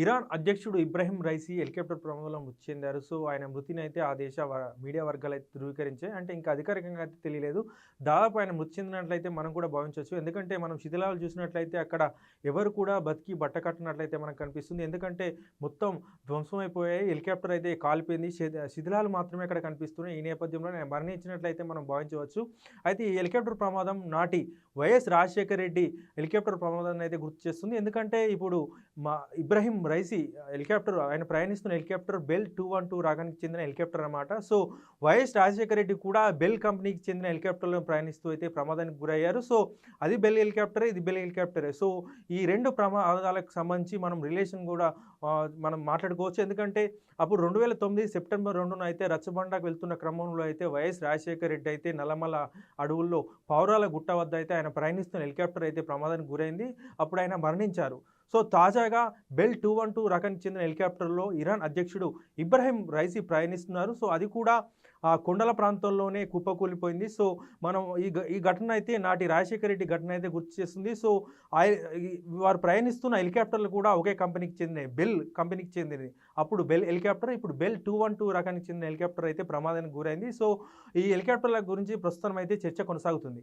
Iran అధ్యక్షుడు Ebrahim Raisi helicopter ప్రమాదంలో మృతి చెందారు సో ఆయన మృతిని అయితే ఆ దేశ మీడియా వర్గాలు అయితే ధృవీకరించాయి. అంటే ఇంకా అధికారికంగా అయితే తెలియలేదు. దాదాపు ఆయన మృతి చెందినట్లయితే మనం కూడా భావించవచ్చు. ఎందుకంటే మనం శిథిలాలు చూసినట్లయితే అక్కడ ఎవరు కూడా బతికి బట్ట కట్టినట్లయితే మనకు కనిపిస్తుంది. ఎందుకంటే మొత్తం ధ్వంసమైపోయాయి. హెలికాప్టర్ అయితే కాలిపోయింది. శిథిలాలు మాత్రమే అక్కడ కనిపిస్తున్నాయి. ఈ నేపథ్యంలో ఆయన మరణించినట్లయితే మనం భావించవచ్చు. అయితే ఈ హెలికాప్టర్ ప్రమాదం నాటి వైఎస్ రాజశేఖర రెడ్డి హెలికాప్టర్ ప్రమాదాన్ని అయితే గుర్తు చేస్తుంది. ఎందుకంటే ఇప్పుడు మా ఇబ్రహీం రైసీ హెలికాప్టర్ ఆయన ప్రయాణిస్తున్న helicopter Bell two one two రాగానికి చెందిన హెలికాప్టర్ అనమాట సో వైఎస్ రాజశేఖర రెడ్డి కూడా బెల్ కంపెనీకి చెందిన హెలికాప్టర్లో ప్రయాణిస్తూ అయితే ప్రమాదానికి గురయ్యారు. సో అది బెల్ హెలికాప్టర్ ఇది బెల్ హెలికాప్టరే. సో ఈ రెండు ప్రమాదాలకు సంబంధించి మనం రిలేషన్ కూడా మనం మాట్లాడుకోవచ్చు. ఎందుకంటే అప్పుడు రెండు వేల తొమ్మిది సెప్టెంబర్ రెండున అయితే రచ్చబండకు వెళ్తున్న క్రమంలో అయితే వైఎస్ రాజశేఖర రెడ్డి అయితే నల్లమల అడవుల్లో పౌరాల గుట్ట వద్ద అయితే ఆయన ప్రయాణిస్తున్న హెలికాప్టర్ అయితే ప్రమాదానికి గురైంది. అప్పుడు ఆయన మరణించారు. సో తాజాగా బెల్ టూ వన్ టూ రకానికి చెందిన హెలికాప్టర్లో ఇరాన్ అధ్యక్షుడు ఇబ్రహీం రైసీ ప్రయాణిస్తున్నారు. సో అది కూడా ఆ కొండల ప్రాంతంలోనే కుప్పకూలిపోయింది. సో మనం ఈ ఈ ఘటన అయితే నాటి రాజశేఖర రెడ్డి ఘటన అయితే గుర్తు చేస్తుంది. సో వారు ప్రయాణిస్తున్న హెలికాప్టర్లు కూడా ఒకే కంపెనీకి చెందినవి. బెల్ కంపెనీకి చెందినవి. అప్పుడు బెల్ హెలికాప్టర్ ఇప్పుడు బెల్ టూ వన్ టూ రకానికి చెందిన హెలికాప్టర్ అయితే ప్రమాదానికి గురైంది. సో ఈ హెలికాప్టర్ల గురించి ప్రస్తుతం అయితే చర్చ కొనసాగుతుంది.